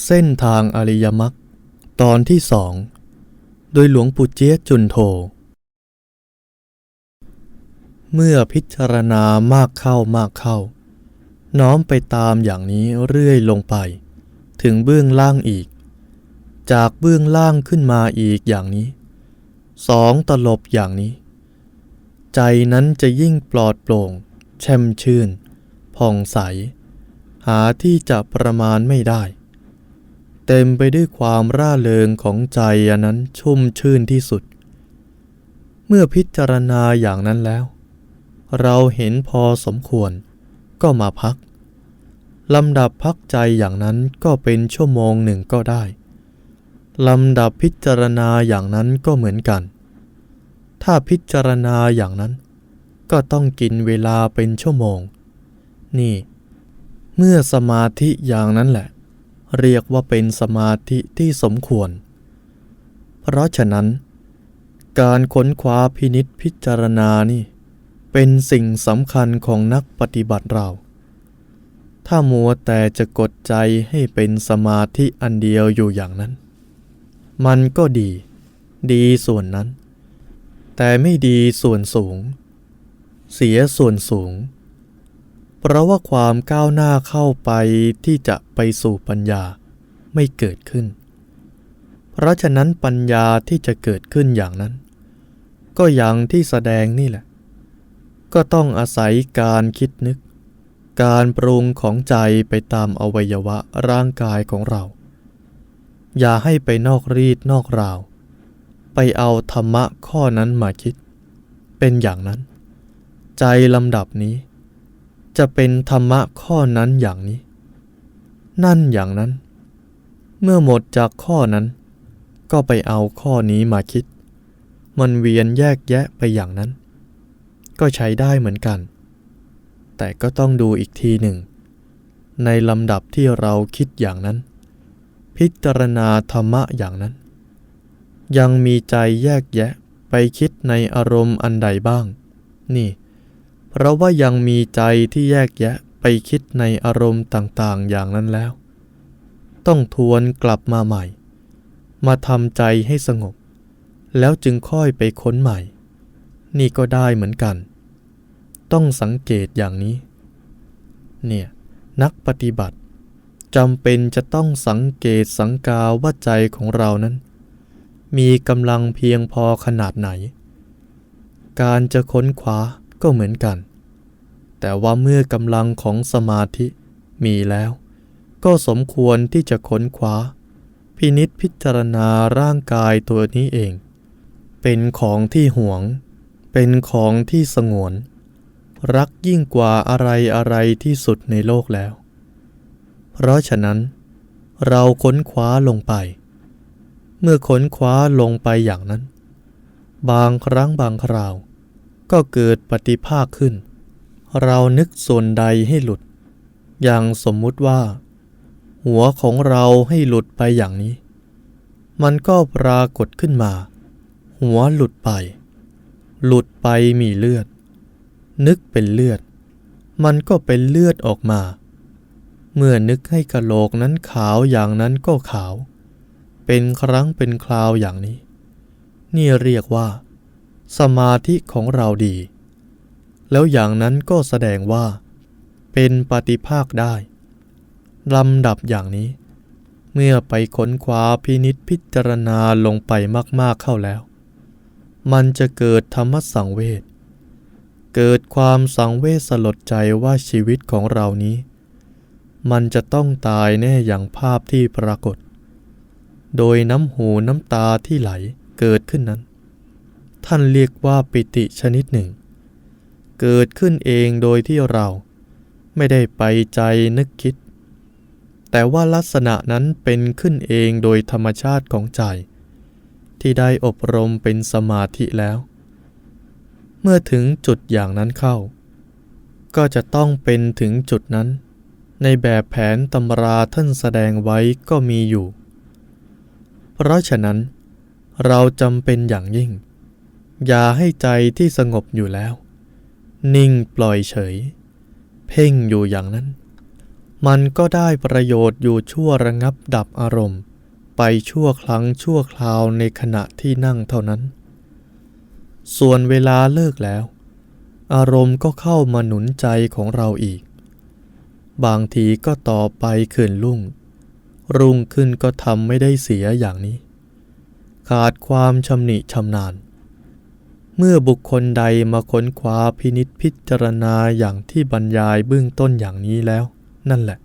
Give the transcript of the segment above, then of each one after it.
เส้นทางอริยมรรคตอนที่สองโดยหลวงปู่เจี๊ยจุนโท เมื่อพิจารณามากเข้ามากเข้า น้อมไปตามอย่างนี้เรื่อยลงไป ถึงเบื้องล่างอีก จากเบื้องล่างขึ้นมาอีกอย่างนี้ สองตลบอย่างนี้ ใจนั้นจะยิ่งปลอดโปร่ง แช่มชื่น ผ่องใส หาที่จะประมาณไม่ได้ เต็มไปด้วยความร่าเริงของใจอันนั้นชุ่มชื่นที่สุด เมื่อพิจารณาอย่างนั้นแล้ว เราเห็นพอสมควร ก็มาพักลำดับพักใจอย่างนั้นก็เป็นชั่วโมงหนึ่งก็ได้ลำดับพิจารณาอย่างนั้นก็เหมือนกัน ถ้าพิจารณาอย่างนั้น ก็ต้องกินเวลาเป็นชั่วโมง นี่ เมื่อสมาธิอย่างนั้นแหละ เรียกว่าเป็นสมาธิที่สมควร เพราะฉะนั้น การค้นคว้าพินิษพิจารณานี่เป็นสิ่งสำคัญของนักปฏิบัติเรา ถ้ามัวแต่จะกดใจให้เป็นสมาธิอันเดียวอยู่อย่างนั้น มันก็ดี ดีส่วนนั้น แต่ไม่ดีส่วนสูง เสียส่วนสูง เพราะว่าความก้าวหน้าเข้าไปที่จะไปสู่ปัญญาไม่เกิดขึ้น เพราะฉะนั้นปัญญาที่จะเกิดขึ้นอย่างนั้น ก็อย่างที่แสดงนี่แหละ ก็ต้องอาศัยการคิดนึก การปรุงของใจไปตามอวัยวะร่างกายของเรา อย่าให้ไปนอกรีดนอกราว ไปเอาธรรมะข้อนั้นมาคิด เป็นอย่างนั้น ใจลำดับนี้ จะเป็นธรรมะข้อนั้นอย่างนี้ นั่นอย่างนั้น เมื่อหมดจากข้อนั้น ก็ไปเอาข้อนี้มาคิด มันเวียนแยกแยะไปอย่างนั้น ก็ใช้ได้เหมือนกัน แต่ก็ต้องดูอีกทีหนึ่ง ในลำดับที่เราคิดอย่างนั้น พิจารณาธรรมะอย่างนั้น ยังมีใจแยกแยะไปคิดในอารมณ์อันใดบ้าง นี่ เพราะว่ายังมีใจที่แยกแยะไปคิดในอารมณ์ต่างๆ อย่างนั้นแล้ว ต้องทวนกลับมาใหม่ มาทำใจให้สงบ แล้วจึงค่อยไปค้นใหม่ นี่ก็ได้เหมือนกัน ต้องสังเกตอย่างนี้ เนี่ย นักปฏิบัติจำเป็นจะต้องสังเกตสังกาว่าใจของเรานั้น มีกำลังเพียงพอขนาดไหน การจะค้นคว้า ก็เหมือนกัน แต่ว่าเมื่อกำลังของสมาธิมีแล้ว ก็สมควรที่จะค้นคว้า พินิษพิจารณาร่างกายตัวนี้เอง เป็นของที่หวง เป็นของที่สงวน รักยิ่งกว่าอะไรอะไรที่สุดในโลกแล้ว เพราะฉะนั้น เราค้นคว้าลงไป เมื่อค้นคว้าลงไปอย่างนั้น บางครั้งบางคราว ก็เกิดปฏิภาคขึ้น เรานึกส่วนใดให้หลุด อย่างสมมุติว่า หัวของเราให้หลุดไปอย่างนี้ มันก็ปรากฏขึ้นมา หัวหลุดไป หลุดไปมีเลือด นึกเป็นเลือด มันก็เป็นเลือดออกมา เมื่อนึกให้กะโหลกนั้นขาวอย่างนั้นก็ขาว เป็นครั้งเป็นคราวอย่างนี้ นี่เรียกว่า สมาธิของเราดี แล้วอย่างนั้นก็แสดงว่า เป็นปฏิภาคได้ลำดับอย่างนี้ เมื่อไปค้นคว้าพินิษพิจารณาลงไปมากๆเข้าแล้ว มันจะเกิดธรรมสังเวชเกิดความสังเวชสลดใจว่าชีวิตของเรานี้ มันจะต้องตายแน่อย่างภาพที่ปรากฏ โดยน้ำหูน้ำตาที่ไหลเกิดขึ้นนั้น ท่านเรียกว่าปิติชนิดหนึ่ง เกิดขึ้นเองโดยที่เราไม่ได้ไปใจนึกคิด แต่ว่าลักษณะนั้นเป็นขึ้นเองโดยธรรมชาติของใจ ที่ได้อบรมเป็นสมาธิแล้ว เมื่อถึงจุดอย่างนั้นเข้า ก็จะต้องเป็นถึงจุดนั้น ในแบบแผนตำราท่านแสดงไว้ก็มีอยู่ เพราะฉะนั้นเราจำเป็นอย่างยิ่ง อย่าให้ใจที่สงบอยู่แล้ว นิ่งปล่อยเฉย เพ่งอยู่อย่างนั้น มันก็ได้ประโยชน์อยู่ชั่วระงับดับอารมณ์ ไปชั่วครั้งชั่วคราวในขณะที่นั่งเท่านั้น ส่วนเวลาเลิกแล้ว อารมณ์ก็เข้ามาหนุนใจของเราอีก บางทีก็ต่อไปขึ้นรุ่ง รุ่งขึ้นก็ทำไม่ได้เสียอย่างนี้ ขาดความชำนิชำนาญ เมื่อบุคคลใดมาค้นคว้าพินิษพิจารณาอย่างที่บรรยายเบื้องต้นอย่างนี้แล้ว นั่นแหละ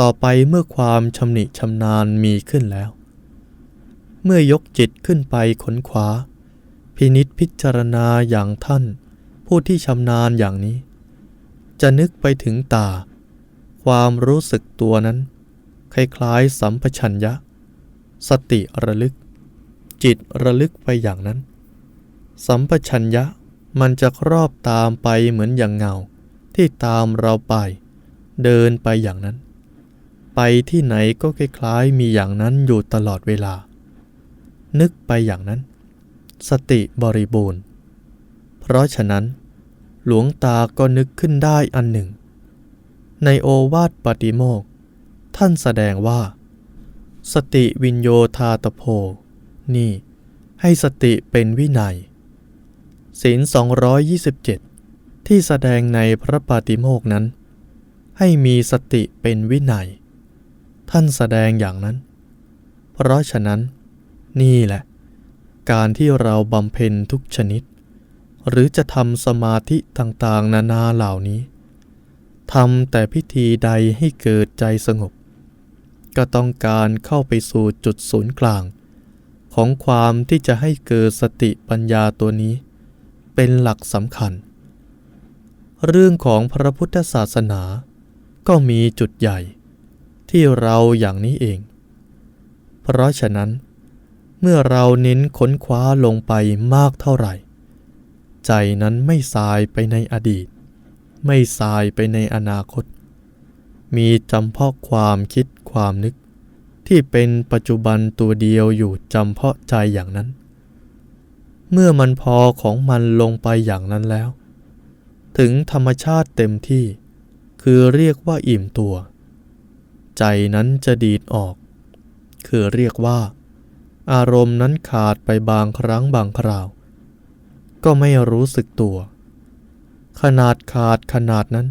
ต่อไปเมื่อความชำนิชำนาญมีขึ้นแล้ว เมื่อยกจิตขึ้นไปค้นคว้า พินิษพิจารณาอย่างท่าน ผู้ที่ชำนาญอย่างนี้ จะนึกไปถึงตา ความรู้สึกตัวนั้น คล้ายๆสัมปชัญญะ สติระลึก จิตระลึกไปอย่างนั้น สัมปชัญญะมันจะครอบตามไปเหมือนอย่างเงา ที่ตามเราไป เดินไปอย่างนั้น ไปที่ไหนก็คล้ายๆมีอย่างนั้นอยู่ตลอดเวลา นึกไปอย่างนั้น สติบริบูรณ์ เพราะฉะนั้น หลวงตาก็นึกขึ้นได้อันหนึ่ง ในโอวาทปฏิโมกท่านแสดงว่า สติวินโยธาตโพนี่ให้สติเป็นวินัย ศีล 227 ที่แสดงในพระปาติโมกนั้น ให้มีสติเป็นวินัย ท่านแสดงอย่างนั้น เพราะฉะนั้น นี่แหละ การที่เราบำเพ็ญทุกชนิด หรือจะทำสมาธิต่างๆ นานาเหล่านี้ทำแต่พิธีใดให้เกิดใจสงบ ก็ต้องการเข้าไปสู่จุดศูนย์กลาง ของความที่จะให้เกิดสติปัญญาตัวนี้ เป็นหลักสำคัญ เรื่องของพระพุทธศาสนา ก็มีจุดใหญ่ที่เราอย่างนี้เอง เพราะฉะนั้น เมื่อเราเน้นค้นคว้าลงไปมากเท่าไหร่ ใจนั้นไม่สายไปในอดีต ไม่สายไปในอนาคต มีจำเพาะความคิดความนึก ที่เป็นปัจจุบันตัวเดียวอยู่จำเพาะใจอย่างนั้น เมื่อมันพอของมันลงไปอย่างนั้นแล้ว ถึงธรรมชาติเต็มที่ คือเรียกว่าอิ่มตัว ใจนั้นจะดีดออก คือเรียกว่า อารมณ์นั้นขาดไปบางครั้งบางคราว ก็ไม่รู้สึกตัว ขนาดขาดขนาดนั้น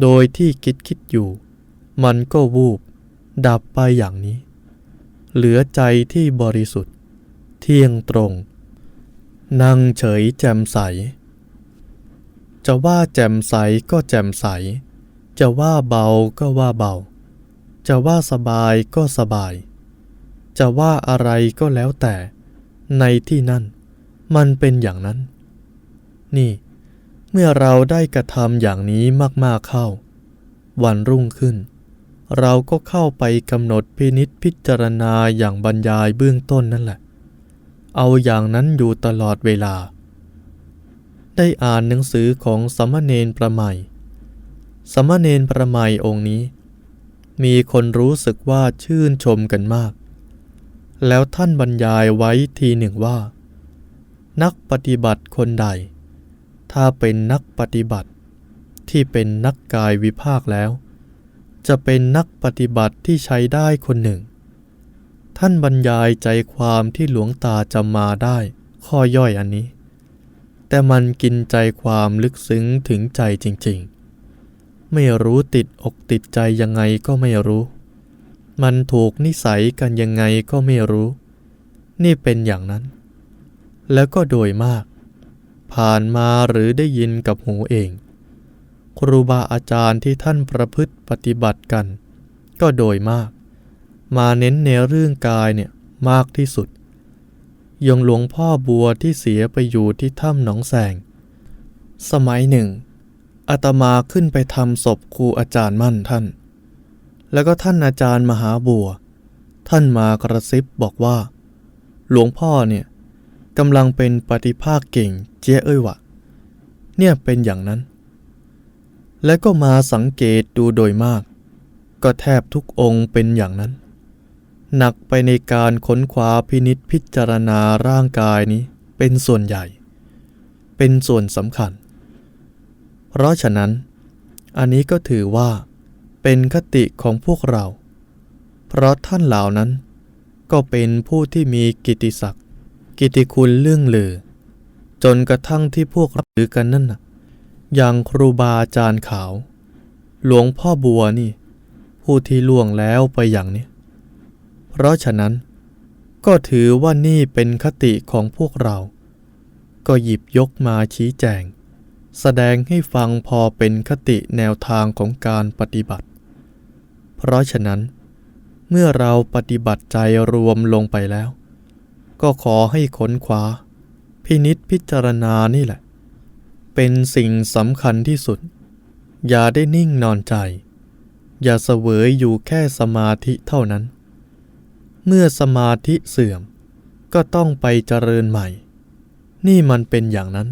โดยที่คิดคิดอยู่ มันก็วูบ ดับไปอย่างนี้ เหลือใจที่บริสุทธิ์ เที่ยงตรง นั่งเฉยแจ่มใส จะว่าแจ่มใสก็แจ่มใส จะว่าเบาก็ว่าเบา จะว่าสบายก็สบาย จะว่าอะไรก็แล้วแต่ ในที่นั่น มันเป็นอย่างนั้น นี่ เมื่อเราได้กระทำอย่างนี้มากๆเข้า วันรุ่งขึ้น เราก็เข้าไปกำหนดพินิษพิจารณาอย่างบรรยายเบื้องต้นนั่นแหละ เอาอย่างนั้นอยู่ตลอดเวลา ได้อ่านหนังสือของสมณเณรประไมยสมณเณรประไมยองค์นี้ มีคนรู้สึกว่าชื่นชมกันมาก แล้วท่านบรรยายไว้ทีหนึ่งว่า นักปฏิบัติคนใด ถ้าเป็นนักปฏิบัติที่เป็นนักกายวิภาคแล้ว จะเป็นนักปฏิบัติที่ใช้ได้คนหนึ่ง ท่านบรรยายใจความที่หลวงตาจำมาได้ ข้อย่อยอันนี้ แต่มันกินใจความลึกซึ้งถึงใจจริง ๆ ไม่รู้ติดอกติดใจยังไงก็ไม่รู้ มันถูกนิสัยกันยังไงก็ไม่รู้ นี่เป็นอย่างนั้น แล้วก็โดยมาก ผ่านมาหรือได้ยินกับหูเอง ครูบาอาจารย์ที่ท่านประพฤติปฏิบัติกัน ก็โดยมาก มาเน้นในเรื่องกายเนี่ยมากที่สุดยงหลวงพ่อบัวที่เสียไปอยู่ที่ถ้ำหนองแสง สมัยหนึ่งอาตมาขึ้นไปทำศพครูอาจารย์มั่นท่าน แล้วก็ท่านอาจารย์มหาบัว ท่านมากระซิบบอกว่า หลวงพ่อเนี่ยกำลังเป็นปฏิภาคเก่งเจ๊เอ้ยวะเนี่ยเป็นอย่างนั้น และก็มาสังเกตดูโดยมาก ก็แทบทุกองค์เป็นอย่างนั้น หนักไปในการค้นคว้าพินิษพิจารณาร่างกายนี้เป็นส่วนใหญ่ เป็นส่วนสำคัญ เพราะฉะนั้น อันนี้ก็ถือว่า เป็นคติของพวกเรา เพราะท่านเหล่านั้น ก็เป็นผู้ที่มีกิติศักดิ์กิติคุณเรื่องลือ จนกระทั่งที่พวกรับถือกันนั่นนะอย่างครูบาอาจารย์ขาว หลวงพ่อบัวนี่ ผู้ที่ล่วงแล้วไปอย่างนี้ เพราะฉะนั้น ก็ถือว่านี่เป็นคติของพวกเรา ก็หยิบยกมาชี้แจง แสดงให้ฟังพอเป็นคติแนวทางของการปฏิบัติ เพราะฉะนั้น เมื่อเราปฏิบัติใจรวมลงไปแล้ว ก็ขอให้ค้นคว้า พินิษพิจารณานี่แหละ เป็นสิ่งสำคัญที่สุด อย่าได้นิ่งนอนใจอย่าเสวยอยู่แค่สมาธิเท่านั้น เมื่อสมาธิเสื่อม ก็ต้องไปเจริญใหม่ นี่มันเป็นอย่างนั้น